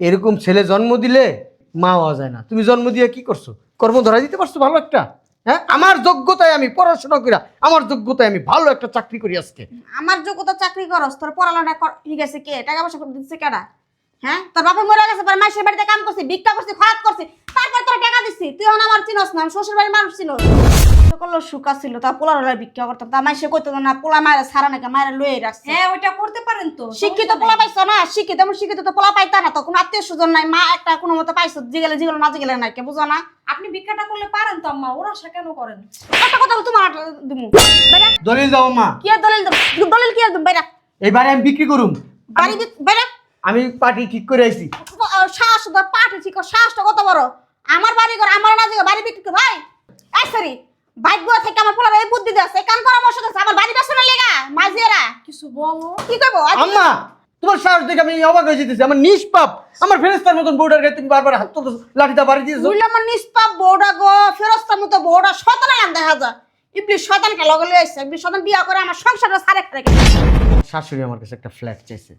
এরকম ছেলে জন্ম দিলে মা হওয়া যায় না। তুমি জন্ম দিয়ে কি করছ? কর্ম ধরা দিতে পারছ ভালো একটা? হ্যাঁ? আমার যোগ্যতায় আমি পড়াশোনা করি আমার যোগ্যতায় আমি ভালো একটা চাকরি করি আজকে। আমার যোগ্যতা চাকরি করস, তোর পড়ালেখা ঠিক আছে কে? টাকা পয়সা দিচ্ছে কেডা? হ্যাঁ? তোর বাপে মরে গেছে পরে মাসের বাড়িতে কাম করছি ভিক্ষা করছি খরাত করছি। তারপর তোর টাকা দিচ্ছি তুই এখন আমার চিনস না শ্বশুর বাড়ির মানুষ চিনস। করল সুকা ছিল তা পোলার হলে ভিক্ষা করতাম তা মাসে কইতো না পোলা মায়ের সারা নাকি মায়ের লয়ে রাখছে। হ্যাঁ ওইটা করতে পারেন তো শিক্ষিত পোলা পাইছো না? শিক্ষিত এমন শিক্ষিত তো পোলা পাইতা না তো কোনো আত্মীয় স্বজন নাই মা একটা কোনো মতো পাইছো জিগেলে জিগেলে না জিগেলে নাই কে বুঝো না? আপনি ভিক্ষাটা করলে পারেন তো আম্মা ওরা আশা কেন করেন? একটা কথা তোমার দিমু। দলিল দাও মা। কি দলিল দেব? দলিল কি আর দেব? বেরা এই বাড়ি আমি বিক্রি করুম। বাড়ি বেরা আমি পার্টি ঠিক করে আইছি। শ্বাস পাঠে ঠিক শ্বাসটা কত বড়? আমার বাড়ি ঘর আমার না যে বাড়ি বিক্রি ভাই। এই সরি ভাগ্য থেকে আমার পোলার এই বুদ্ধি দেছে কাম পরামর্শ দেছে আমার বাড়ি বেসনে লেগা মাঝিয়েরা। কিছু বলো। কি করব? আজ- আম্মা তোমার সাহস দেখে আমি অবাক হয়ে যেতেছি আমার নিষ্পাপ। আমার ফেরেস্তার মতন বউটার গায়ে তুমি বারবার হাত তুলতেছো লাঠিটা বাড়ি দিয়েছ। বুঝলে আমার নিষ্পাপ বউডা গো ফেরস্তার মতো বউডা শতানা নাম দেখা যায়। ইবলি শতানকে লগে লয়ে আসছে ইবলি শতান বিয়া করে আমার সংসারটা সারে খারে শাশুড়ি আমার কাছে একটা ফ্ল্যাট চাইছে।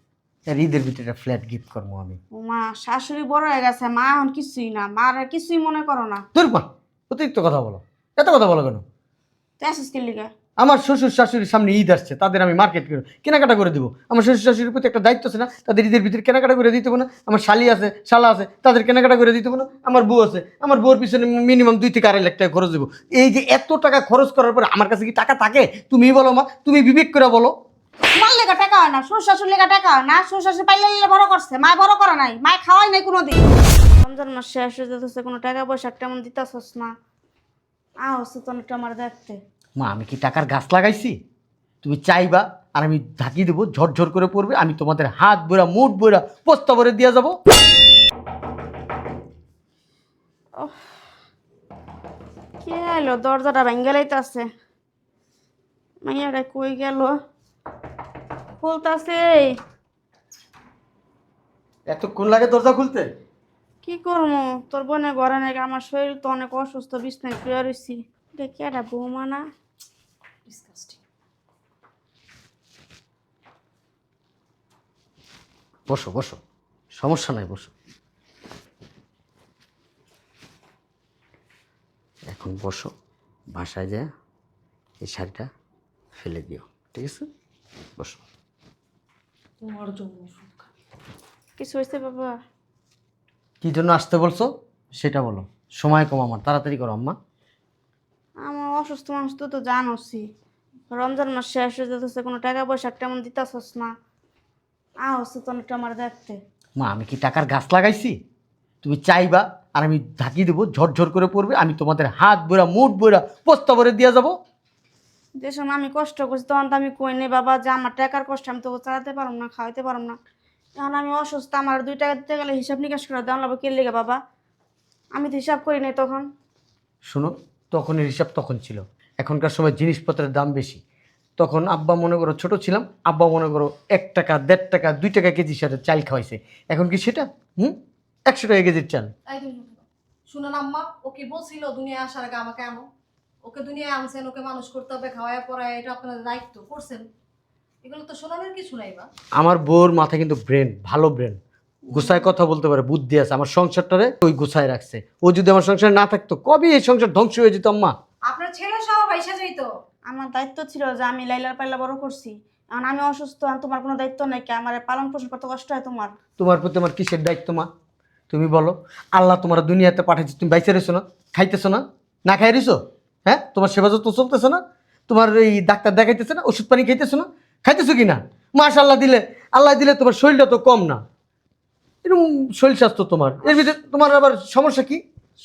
এর ঈদের ভিতরে একটা ফ্ল্যাট গিফট করব আমি। মা শাশুড়ি বড় হয়ে গেছে মা এখন কিছুই না মার আর কিছুই মনে করো না। তোর মা অতিরিক্ত কথা বলো। এত কথা বলো কেন? তুই আসিস কি লিগা? আমার শ্বশুর শাশুড়ির সামনে ঈদ আসছে তাদের আমি মার্কেট করে কেনাকাটা করে দিব। আমার শ্বশুর শাশুড়ির প্রতি একটা দায়িত্ব আছে না তাদের ঈদের ভিতরে কেনাকাটা করে দিতে হবে না। আমার শালি আছে শালা আছে তাদের কেনাকাটা করে দিতে হবে না। আমার বউ আছে আমার বউর পিছনে মিনিমাম দুই থেকে আড়াই লাখ টাকা খরচ দেবো। এই যে এত টাকা খরচ করার পরে আমার কাছে কি টাকা থাকে? তুমি বলো মা তুমি বিবেক করে বলো। তোমার লেগা টাকা হয় না শ্বশুর শাশুর লেগা টাকা হয় না শ্বশুর শাশুর পাইলে লিলে বড় করছে মা বড় করে নাই মা খাওয়াই নাই কোনো দিন রমজান মাস শেষ হয়ে যেতেছে কোনো টাকা পয়সা তেমন দিতেছস না। আ হচ্ছে তো অনেকটা আমার দেখতে। মা আমি কি টাকার গাছ লাগাইছি? তুমি চাইবা আর আমি ঢাকি দেবো ঝরঝর করে পড়বে আমি তোমাদের হাত বইরা মুঠ বইরা পোস্তা ভরে দিয়ে যাব। কে এলো দরজাটা ভেঙ্গে লাইতাছে। মাইয়াটা কই গেল? খুলতাছে। এতক্ষণ লাগে দরজা খুলতে? কি করব তোর বোনে ঘরে নাকি আমার শরীর তো অনেক অসুস্থ বিছনায় শুয়ে রয়েছি দেখি একটা বৌমা না? বসো বসো। সমস্যা নাই বসো। এখন বসো বাসায় যা এই শাড়িটা ফেলে দিও ঠিক আছে? বসো। তোমার জন্য কিছু হয়েছে বাবা? কি জন্য আসতে বলছো? সেটা বলো। সময় কম আমার তাড়াতাড়ি করো আম্মা। আমার অসুস্থ মানুষ তো তো জানোসই। রমজান মাস শেষ হয়ে যেতেছে কোনো টাকা পয়সা তেমন দিতেছস না। আ হচ্ছে তো অনেকটা আমার দেখতে। মা আমি কি টাকার গাছ লাগাইছি? তুমি চাইবা আর আমি ঢাকি দেবো ঝরঝর করে পড়বে আমি তোমাদের হাত বইরা মুঠ বইরা পোস্তা ভরে দিয়ে যাব। যে সময় আমি কষ্ট করছি তখন তো আমি কই নেই বাবা যে আমার টাকার কষ্ট আমি তো চালাতে পারব না খাওয়াতে পারব না। এখন আমি অসুস্থ আমার দুই টাকা দিতে গেলে হিসাব নিকাশ করে দেওয়া লাগবে কে লেগে বাবা? আমি তো হিসাব করি নাই তখন। শোনো তখনের হিসাব তখন ছিল। এখনকার সময় জিনিসপত্রের দাম বেশি। তখন আব্বা মনে করো ছোট ছিলাম আব্বা মনে করো এক টাকা দেড় টাকা দুই টাকা কেজির সাথে চাল খাওয়াইছে। এখন কি সেটা? হুম? একশো টাকা কেজির চাল। শুনুন আম্মা ও কি বলছিল দুনিয়া আসার আগে আমাকে আনো? ওকে দুনিয়ায় আনছেন ওকে মানুষ করতে হবে খাওয়ায় পড়ায় এটা আপনাদের দায়িত্ব করছেন? এগুলো তো শোনানোর কিছু নাই বা? আমার বউর মাথায় কিন্তু ব্রেন ভালো ব্রেন গুছায় কথা বলতে পারে বুদ্ধি আছে। আমার সংসারটারে ওই গুছায় রাখছে। ও যদি আমার সংসার না থাকতো কবে এই সংসার ধ্বংস হয়ে যেত আম্মা? আপনার ছেলে সহ পয়সা যাইতো? আমার দায়িত্ব ছিল যে আমি লাইলার পাইলা বড় করছি। এখন আমি অসুস্থ এখন তোমার কোনো দায়িত্ব নাই কি? আমার পালন পোষণ করতে কষ্ট হয় তোমার? তোমার প্রতি আমার কিসের দায়িত্ব মা? তুমি বলো আল্লাহ তোমার দুনিয়াতে পাঠাইছে তুমি বাইসে রয়েছো না? খাইতেছো না? না খাই রইছো? হ্যাঁ? তোমার সেবা যত্ন চলতেছে না? তোমার এই ডাক্তার দেখাইতেছে না? ওষুধ পানি খাইতেছো না? খাইতেছো কি না মাশাল্লাহ দিলে আল্লাহ দিলে তোমার শরীরটা তো কম না। এরকম শরীর স্বাস্থ্য তোমার। এর ভিতরে তোমার আবার সমস্যা কি?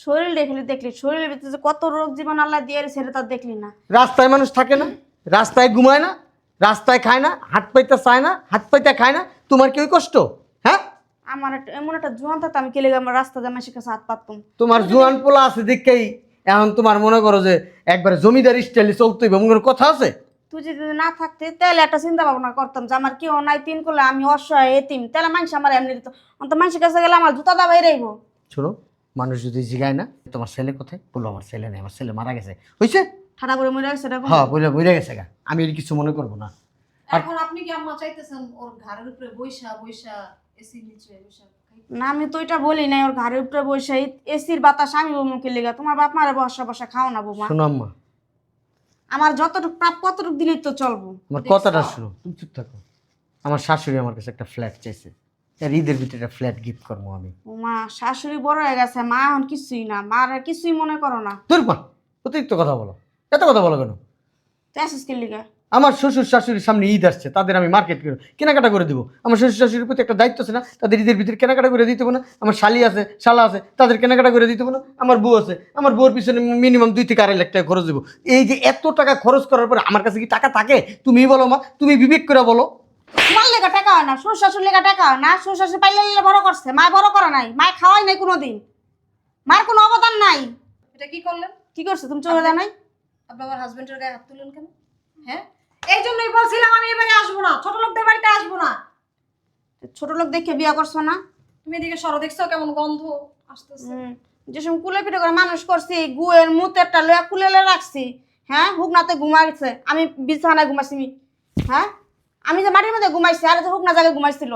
শরীর দেখলি দেখলি শরীরের ভিতরে যে কত রোগ জীবন আল্লাহ দিয়ে সেটা তার দেখলি না। রাস্তায় মানুষ থাকে না রাস্তায় ঘুমায় না রাস্তায় খায় না হাত পাইতে চায় না হাত পাইতে খায় না তোমার কি ওই কষ্ট? হ্যাঁ? আমার একটা এমন একটা জোয়ান থাকতো আমি কেলে আমার রাস্তা মাসের কাছে হাত পাততাম। তোমার জোয়ান পোলা আছে দেখেই এখন তোমার মনে করো যে একবার জমিদার স্টাইলে চলতে হবে এমন কোনো কথা আছে? তুই যদি না থাকতে তাহলে একটা চিন্তা ভাবনা করতাম যে আমার কেউ নাই তিন করলে আমি অসহায় এতিম তাহলে মানুষ আমার এমনি দিত। অন্ত মানুষের কাছে গেলে আমার জুতা দাবাই রইব। শোনো মানুষ যদি জিগায় না তোমার ছেলে কোথায়? বলল আমার ছেলে নেই আমার ছেলে মারা গেছে। হয়েছে ঠাডা করে মরে গেছে এরকম? হ্যাঁ বলে বলে গেছে গা। আমি এর কিছু মনে করব না। এখন আপনি কি আম্মা চাইতেছেন ওর ঘাড়ের উপরে বৈশা বৈশা এসি নিচে বৈশা না আমি তো এটা বলি নাই ওর ঘরের উপরে বসে এসির বাতাস আমি বৌমুখে লেগে। তোমার বাপ মারে বসা বসা খাও না বৌমা। শোনো আম্মা। আমার যতটুকু প্রাপ্য কতটুকু দিলেই তো চলবো। আমার কথাটা শোনো তুমি চুপ থাকো। আমার শাশুড়ি আমার কাছে একটা ফ্ল্যাট চাইছে। এর ঈদের ভিতরে একটা ফ্ল্যাট গিফট করব আমি। মা শাশুড়ি বড় হয়ে গেছে মা এখন কিছুই না মার আর কিছুই মনে করো না। তোর মা অতিরিক্ত কথা বলো। এত কথা বলো কেন? তুই আসিস কে লিগে? আমার শ্বশুর শাশুড়ির সামনে ঈদ আসছে তাদের আমি মার্কেট করে কেনাকাটা করে দিব। আমার শ্বশুর শাশুড়ির প্রতি একটা দায়িত্ব আছে না তাদের ঈদের ভিতরে কেনাকাটা করে দিতে না। আমার শালি আছে শালা আছে তাদের কেনাকাটা করে দিতে না। আমার বউ আছে আমার বউর পিছনে মিনিমাম দুই থেকে আড়াই লাখ টাকা খরচ দেবো। এই যে এত টাকা খরচ করার পরে আমার কাছে কি টাকা থাকে? তুমি বলো মা তুমি বিবেক করে বলো। তোমার লেগা টাকা হয় না শ্বশুর শাশুর লেগা টাকা হয় না শ্বশুর শাশুর পাইলে বড় করছে মা বড় করে নাই মা খাওয়াই নাই কোনোদিন। মার কোনো অবদান নাই। এটা কি করলেন? কি করছে তুমি চলে হাজবেন্ডের গায়ে হাত তুললেন কেন? হ্যাঁ? এই জন্যই বলছিলাম আমি এবারে আসব না। ছোট লোকদের বাড়িতে আসব না। ছোট লোক দেখে বিয়া করছ না? তুমি এদিকে সরো দেখছ কেমন গন্ধ আসতেছে। যে সময় কুলে পিঠে করে মানুষ করছি গুয়ের মুতেরটা লয়া কুলেলে রাখছি হ্যাঁ? হুকনাতে ঘুমাইছে। আমি বিছানায় ঘুমাইছি হ্যাঁ? আমি যে মাটির মধ্যে ঘুমাইছি আর তো হুকনা জায়গায় ঘুমাইছিল।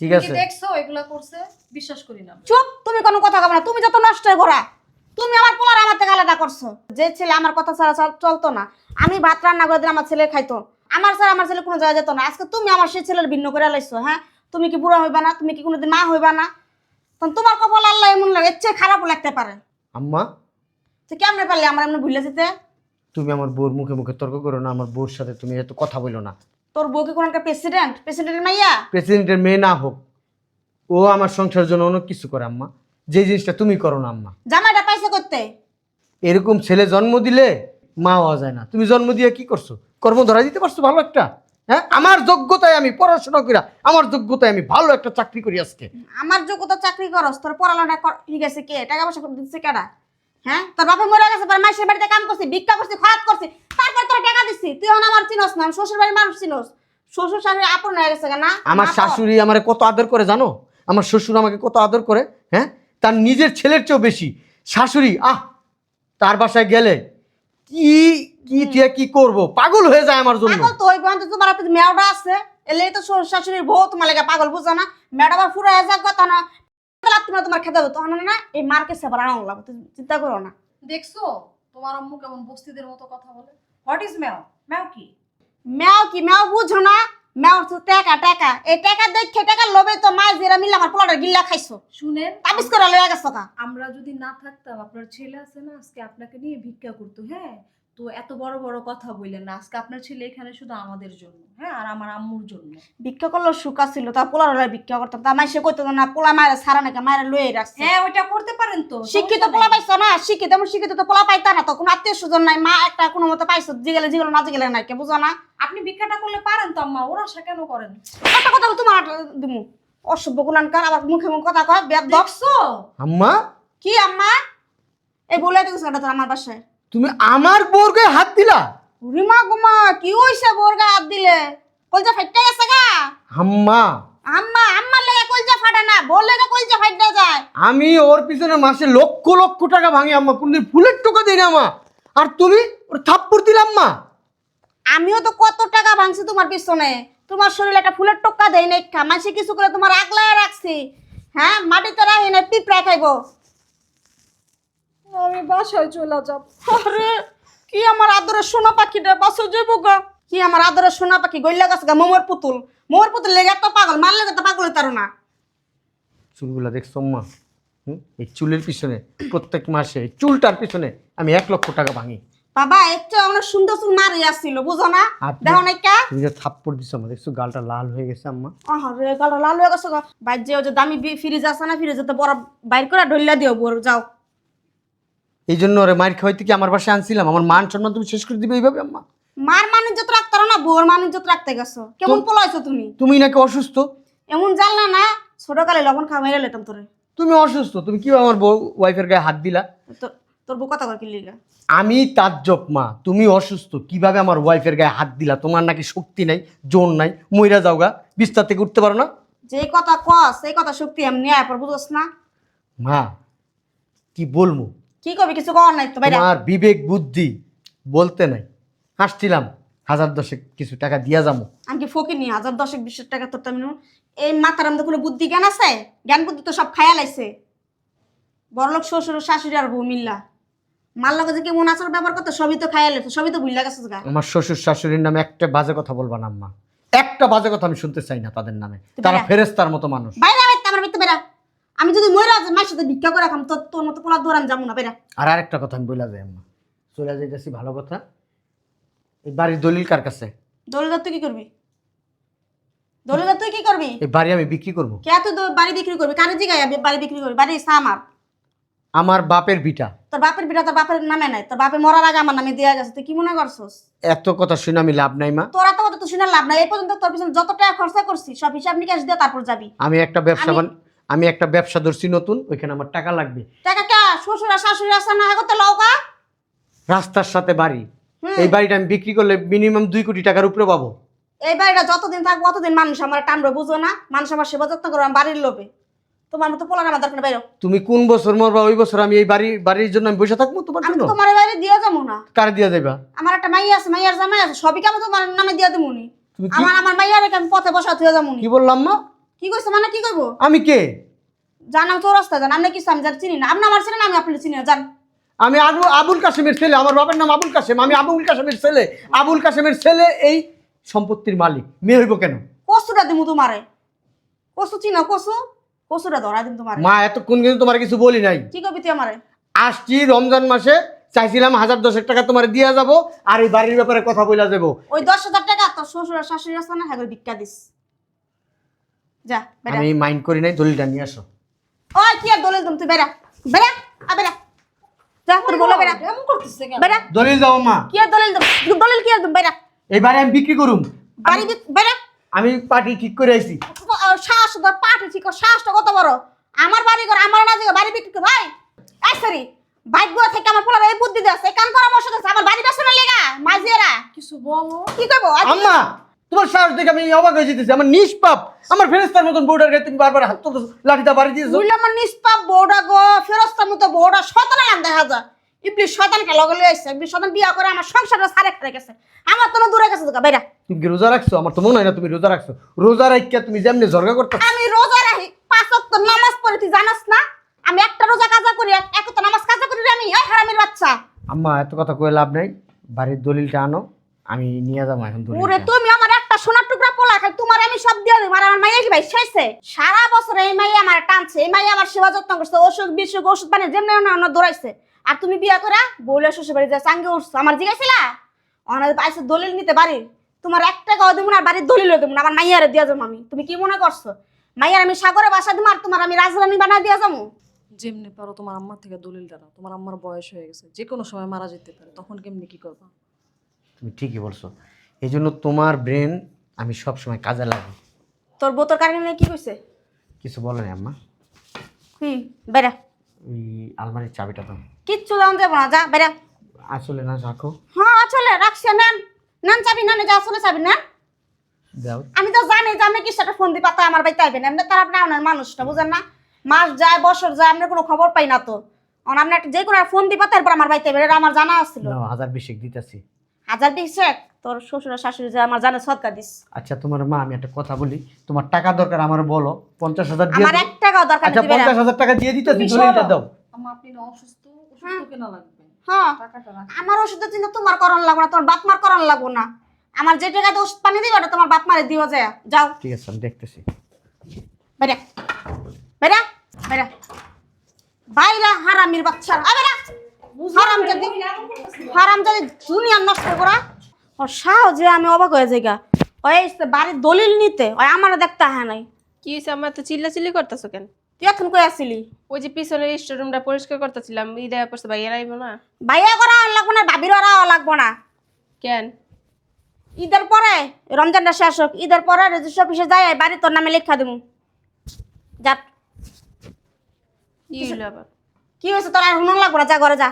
ঠিক আছে। দেখছ এগুলা করছে? বিশ্বাস করি না। চুপ! তুমি কোনো কথা কবে না। তুমি যত নষ্ট করা তুমি আমার পোলার আমার থেকে আলাদা করছ। যে ছেলে আমার কথা ছাড়া চলতো না। আমি ভাত রান্না করে দিলে আমার ছেলে খাইতো। আমার ছাড়া আমার ছেলে কোনো জায়গায় যেত না। আজকে তুমি আমার সেই ছেলের ভিন্ন করে লাইছো হ্যাঁ? তুমি কি বুড়া হইবা না? তুমি কি কোনোদিন মা হইবা না? তখন তোমার কপাল আল্লাহ এমন লাগে চেয়ে খারাপও লাগতে পারে। আম্মা। তো কেমনে পারলে আমার এমনি ভুলে যেতে? তুমি আমার বউর মুখে মুখে তর্ক করো না আমার বউর সাথে তুমি এত কথা বলো না। তোর বউ কি কোনো একটা প্রেসিডেন্ট প্রেসিডেন্টের মাইয়া? প্রেসিডেন্টের মেয়ে না হোক। ও আমার সংসারের জন্য অনেক কিছু করে আম্মা। যে জিনিসটা তুমি করো না আম্মা। জামাইটা পাইছে করতে? এরকম ছেলে জন্ম দিলে মা হওয়া যায় না। তুমি জন্ম দিয়ে কি করছ? কর্ম ধরা দিতে পারছ ভালো একটা? হ্যাঁ? আমার যোগ্যতায় আমি পড়াশোনা করি আমার যোগ্যতায় আমি ভালো একটা চাকরি করি আজকে। আমার যোগ্যতা চাকরি করস তোর পড়ালেখা কর ঠিক আছে কে? টাকা পয়সা দিচ্ছে কেডা? হ্যাঁ? তোর বাপে মরে গেছে পর মাসের বাড়িতে কাম করছি ভিক্ষা করছি খরাত করছি তারপর তোর টাকা দিচ্ছি তুই এখন আমার চিনস না আমি শ্বশুর বাড়ির মানুষ চিনস। শ্বশুর শাশুড়ি আপন হয়ে গেছে না? আমার শাশুড়ি আমার কত আদর করে জানো? আমার শ্বশুর আমাকে কত আদর করে হ্যাঁ? তার নিজের ছেলের চেয়েও বেশি। শাশুড়ি আহ তার বাসায় গেলে কি কি দিয়ে কি করব? পাগল হয়ে যায় আমার জন্য। পাগল তো হইব অন্তত তোমার হাতে মেয়াটা আছে। এলে তো শ্বশুর শাশুড়ির বউ তোমার লেগে পাগল বুঝো না? মেয়াটা আবার ফুরে যাক কথা না। তোমার তোমার খেতে হবে তখন না এই মার্কে সেবার আনন্দ লাগবে তুমি চিন্তা করো না। দেখছ? তোমার আম্মু কেমন বস্তিদের মতো কথা বলে। হোয়াট ইজ ম্যাও ম্যাও কি? ম্যাও কি? ম্যাও বুঝো না। ম্যাও তো টাকা টাকা। এই টাকা দেখে টাকা লোভে তো মাছ দিয়ে মিলে আমার পোলাটা গিল্লা খাইছো। শুনেন তাবিজ করে লয়ে গেছো কা আমরা যদি না থাকতাম আপনার ছেলে আছে না আজকে আপনাকে নিয়ে ভিক্ষা করতো হ্যাঁ? তো এত বড় বড় কথা বললেন না। আজকে আপনার ছেলে এখানে শুধু আমাদের জন্য হ্যাঁ? আর আমার আম্মুর জন্য। ভিক্ষা করল সুকা ছিল তা পোলার হলে ভিক্ষা করতাম। তা মাইসে কইতো না পোলা মায়ের সারা নাকি মায়ের লয়ে রাখছে। হ্যাঁ ওইটা করতে পারেন তো শিক্ষিত পোলা। পাইছো না? শিক্ষিত এমন শিক্ষিত তো পোলা পাইতা না তো কোনো আত্মীয় স্বজন নাই। মা একটা কোনো মতো পাইছো জিগেলে জিগেলে না জিগেলে নাই কে বুঝো না? আপনি ভিক্ষাটা করলে পারেন তো আম্মা ওরা আশা কেন করেন? একটা কথা বল তোমার দিমু। অসভ্য গুলানকার আবার মুখে মুখে কথা কয় বেদ দেখছ? আম্মা? কি আম্মা? এই বলে দিছো এটা তোর আমার বাসায়। তুমি আমার বউর গায়ে হাত দিলা? রিমা গুমা কি হইছে বোরগা হাত দিলে? কলজা ফাইটটা গেছে গা। আম্মা। আম্মা আম্মার লেগে কলজা ফাটে না বল লেগে কলজা ফাইটটা যায়। আমি ওর পিছনে মাসে লক্ষ লক্ষ টাকা ভাঙি আম্মা। কোনদিন ফুলের টাকা দিই না মা আর তুমি ওর থাপ্পড় দিলাম মা আমিও তো কত টাকা ভাঙছি তোমার পিছনে। তোমার শরীরে একটা ফুলের টক্কা দেয় নাই খা মাসে কিছু করে তোমার আগলায় রাখছি। হ্যাঁ মাটিতে রাখি না পিঁপড়া খাইবো। আমি বাসায় চলে যাব। আরে কি আমার আদরের সোনা পাখিটা বাসো যাব গা। কি আমার আদরের সোনা পাখি? গইলা গাছ গা মোমর পুতুল। মোমর পুতুল লেগে এত পাগল মার লেগে তো পাগল হইতারো না। চুলগুলা দেখছ মা হুম? এই চুলের পিছনে প্রত্যেক মাসে এই চুলটার পিছনে আমি এক লক্ষ টাকা ভাঙি। বাবা একটু অনেক সুন্দর সুন্দর মারি আসছিল বুঝো না? আপনি- দেখো না কা তুমি যে থাপ্পড় দিছো আমার দেখছ গালটা লাল হয়ে গেছে আম্মা। আরে গালটা লাল হয়ে গেছে গা। বাইর যে ওই যে দামি ফ্রিজ আছে না ফ্রিজে তো বড় বাইর করে ঢইলা দিও বড় যাও। এই জন্য ওরে মায়ের খাওয়াইতে কি আমার বাসায় আনছিলাম? আমার মান সম্মান তুমি শেষ করে দিবে এইভাবে আম্মা? মার মানিজ্যত রাখতে না বউর যত রাখতে গেছো। কেমন পোলাইছো তুমি? তুমি নাকি অসুস্থ? এমন জানলা না ছোটকালে লবণ খাওয়া মেরে লেতাম তোরে। তুমি অসুস্থ তুমি কীভাবে আমার বউ ওয়াইফের গায়ে হাত দিলা? তোর বউ কথা কি লিগা? আমি তাজ্জব মা। তুমি অসুস্থ কীভাবে আমার ওয়াইফের গায়ে হাত দিলা? তোমার নাকি শক্তি নাই জোর নাই মইরা যাওগা বিস্তার থেকে উঠতে পারো না? যে কথা কস সেই কথা শক্তি এমনি আয় পর বুঝোস না। মা কি বলব? কি কবি কিছু কর নাই তো তোমার বিবেক বুদ্ধি বলতে নাই। হাসছিলাম হাজার দশেক কিছু টাকা দিয়া যাব আমি কি ফকির নি? হাজার দশেক বিশ টাকা তোর তেমন এই মাথার আমাদের কোনো বুদ্ধি জ্ঞান আছে? জ্ঞান বুদ্ধি তো সব খায়া লাইছে। বড়লোক শ্বশুর শাশুড়ি আর বউ মিল্লা। মার লগে যে কেমন আচার ব্যবহার করতে সবই তো খায়া লাইছে সবই তো ভুললা গেছে গা। আমার শ্বশুর শাশুড়ির নামে একটা বাজে কথা বলবা না আম্মা। একটা বাজে কথা আমি শুনতে চাই না তাদের নামে। তারা ফেরেস্তার মতো মানুষ। বাইরে বাইরে আমার বাইতে বেরা আমি যদি মরে আজ মায়ের সাথে ভিক্ষা করে খাম তোর তোর মতো পোলা দৌড়ান যাব না বেরা আর আরেকটা কথা আমি বলে যাই আম্মা। চলে যাইতেছি ভালো কথা। এই বাড়ির দলিল কার কাছে? দলিল তুই কি করবি? দলিল তুই কি করবি? এই বাড়ি আমি বিক্রি করব। কে তুই বাড়ি বিক্রি করবি? কারে জিগাই বাড়ি বিক্রি করবি? বাড়ি ইসা আমার। আমার বাপের বিটা। তোর বাপের বিটা তোর বাপের নামে নাই। তোর বাপে মরার আগে আমার নামে দেওয়া গেছে। তুই কি মনে করছস? এত কথা শুনে আমি লাভ নাই মা। তোরা কথা তো শুনে লাভ নাই। এই পর্যন্ত তোর পিছনে যত টাকা খরচা করছি সব হিসাব নিকাশ দিয়ে তারপর যাবি। আমি একটা ব্যবসা আমি- একটা ব্যবসা ধরছি নতুন ওইখানে আমার টাকা লাগবে। টাকা কে? শ্বশুর আর শাশুড়ি আসা না? আগতে লওকা রাস্তার সাথে বাড়ি। এই বাড়িটা আমি বিক্রি করলে মিনিমাম দুই কোটি টাকার উপরে পাবো। এই বাড়িটা যতদিন থাকব অতদিন মানুষ আমার টানবে বুঝো না? মানুষ আমার সেবা যত্ন করবে আমার বাড়ির লোভে। তোমার মতো পোলার আমার দরকার বাইরো। তুমি কোন বছর মরবা ওই বছর আমি এই বাড়ি বাড়ির জন্য আমি বসে থাকব তোমার আমি জন্য? তোমার বাড়ি দিয়ে যাব না। কারে দিয়ে দেবা আমার একটা মাইয়া আছে মাইয়ার জামাই আছে সবই কেমন তোমার নামে দিয়ে দেবো তুমি আমার আমার মাইয়ার আমি পথে বসা থুয়ে যাব কি বললাম মা? কি কইছো মানে কি করব আমি কে? জানাম তো রাস্তা জান। কিছু আমি জানি চিনি না? আপনি আমার ছেলে না আমি আপনার চিনি না জান। আমি আবু আবুল কাসেমের ছেলে আমার বাবার নাম আবুল কাসেম আমি আবুল কাসেমের ছেলে। আবুল কাসেমের ছেলে এই সম্পত্তির মালিক। মেয়ে হইব কেন? কসুটা দিমু তোমারে। কসু চিনো কসু? কসুটা ধরা দিম তোমারে। মা এতক্ষণ কিন্তু তোমার কিছু বলি নাই। কি করবি তুই আমারে? আসছি রমজান মাসে চাইছিলাম হাজার দশেক টাকা তোমার দিয়া যাব আর এই বাড়ির ব্যাপারে কথা বইলা যাব। ওই দশ হাজার টাকা তোর শ্বশুর আর শাশুড়ি আছে না হ্যাঁ ভিক্ষা দিস। যা বেড়া। আমি মাইন্ড করি নাই দলিলটা নিয়ে আসো। ওই কি আর দলিল দিম তুই বেড়া বেড়া আ বেড়া। যা তোর বলো বেড়া। এমন করতেছে কেন? বেড়া। দলিল দাও মা। কি আর দলিল দিম দলিল কি আর দিম বেড়া? এই আমি বিক্রি করুম। বাড়ি বেড়া। আমি পার্টি ঠিক করে আইছি। শ্বাস তোর পাঠে ঠিক শ্বাসটা কত বড়? আমার বাড়ি ঘর আমার না দিকে বাড়ি বিক্রি কর, ভাই। এই সরি ভাগ্য থেকে আমার পোলার এই বুদ্ধি দেছে কান পরামর্শ দেছে আমার বাড়ি বেসনে লেগা মাঝিয়েরা। কিছু বলো। কি করব আম্মা! তোমার সাহস দেখে আমি অবাক হয়ে যেতেছি। আমার নিষ্পাপ। আমার ফেরেস্তার মতন বউটার গায়ে তুমি বারবার হাত তুলতেছো লাঠিটা বাড়ি দিয়েছ। বুঝলাম আমার নিষ্পাপ বউটা গো ফেরস্তার মতো বউটা শতানা নাম দেখা যায় লগে লই আইছে। বিয়া করে আমার সংসারটা সারে খারে গেছে। আমার তো দূরে গেছে তো বাইরা। তুমি কি রোজা রাখছো? আমার তো মনে হয় না তুমি রোজা রাখছো। রোজা রাখিয়া তুমি যেমনি করতে আমি রোজা রাখি। পাঁচ ওয়াক্ত নামাজ পড়ি তুই জানাস না? আমি একটা রোজা কাজা করি এক তো নামাজ কাজা করি আমি। এই হারামির বাচ্চা। আম্মা এত কথা কয়ে লাভ নাই। বাড়ির দলিলটা আনো আমি নিয়ে যাব এখন ওরে তুমি আমার একটা সোনার টুকরা পোলা খাই তোমার আমি সব দিয়ে দিই আর আমার মাইয়া কি ভাই শেষে সারা বছর এই মাইয়া আমার টানছে এই মাইয়া আমার সেবা যত্ন করছে বিশুক ওষুধ পানি যেমনি অন্য দৌড়াইছে। আর তুমি বিয়া করা বউলে শ্বশুর বাড়ি যায় চাঙ্গে উঠছো। আমার জিগাইছিলা? অনাদের পাইছে দলিল নিতে পারি তোমার এক টাকাও দেবো না আর বাড়ির দলিলও দেবো না আমার মাইয়ারে দিয়া যাব আমি। তুমি কি মনে করছ? মাইয়ার আমি সাগরে বাসা দিব আর তোমার আমি রাজরানী বানা দিয়া যাব? যেমনি পারো তোমার আম্মার থেকে দলিলটা নাও তোমার আম্মার বয়স হয়ে গেছে। যে কোনো সময় মারা যেতে পারে তখন কেমনি কি করবা? তুমি ঠিকই বলছো। এই জন্য তোমার ব্রেন আমি সব সময় কাজে লাগাই তোর বোতর কারণে কি কইছে? কিছু বলে না আম্মা। কি? বেড়া ওই আলমারির চাবিটা দাও। কিচ্ছু দাম দেবো না যা বেড়া আসলে না রাখো। হ্যাঁ আসলে রাখছে নেন। নেন চাবি নেন যা আসলে চাবি না দাও। আমি তো জানি যে আপনি কি সেটা ফোন দিবা তা আমার বাড়িতে আইবেন। এমনি তার আপনি আপনার মানুষটা বুঝেন না? মাস যায় বছর যায় আমরা কোনো খবর পাই না তো। আর আপনি একটা যে কোনো ফোন দিবা তারপর আমার বাড়িতে আইবেন এটা আমার জানা ছিল নাও হাজার বিশেক দিতেছি। হাজার বিশেক? তোর শ্বশুর আর শাশুড়ি যে আমার জানে সৎকার দিস। আচ্ছা তোমার মা আমি একটা কথা বলি। তোমার টাকা দরকার আমার বলো। পঞ্চাশ হাজার দিয়ে আমার এক টাকাও দরকার আচ্ছা দিবে না। পঞ্চাশ হাজার টাকা দিয়ে দিতেছি তুমি দলিলটা সরো। দাও। আম্মা আপনি না অসুস্থ? ওষুধ কেনা লাগবে? হ্যাঁ। টাকাটা রাখ। আমার ওষুধের চিন্তা তোমার করণ লাগবো না তোমার বাপ মার করণ লাগবো না। আমার যে টাকাতে ওষুধ পানি দিবে ওটা তোমার বাপ মারে দিও যায় যাও। ঠিক আছে আমি দেখতেছি। বেরা বেরা বেরা বাইরা হারামির বাচ্চা। আ বেরা হারাম যদি হারাম যদি দুনিয়া নষ্ট করা। ও সাহজে আমি অবাক হয়ে যাই গা ওই এসে বাড়ির দলিল নিতে ওই আমার দেখতে হ্যাঁ নাই। কি হয়েছে আমার তো চিল্লাচিল্লি করতেছো কেন? তুই এখন কই আসছিলি ওই যে পিছনের স্টোরুমটা পরিষ্কার করতেছিলাম ই দেওয়া পড়ছে ভাইয়া আইব না ভাইয়া করা লাগবো না ভাবির ওরা লাগবো না। কেন? ঈদের পরে রমজানটা শেষ হোক ঈদের পরে রেজিস্ট্রি অফিসে যাই বাড়ি তোর নামে লেখা দেবো যা। কি হইল আবার? কি হয়েছে তোর আর হুনন লাগবো না যা ঘরে যা।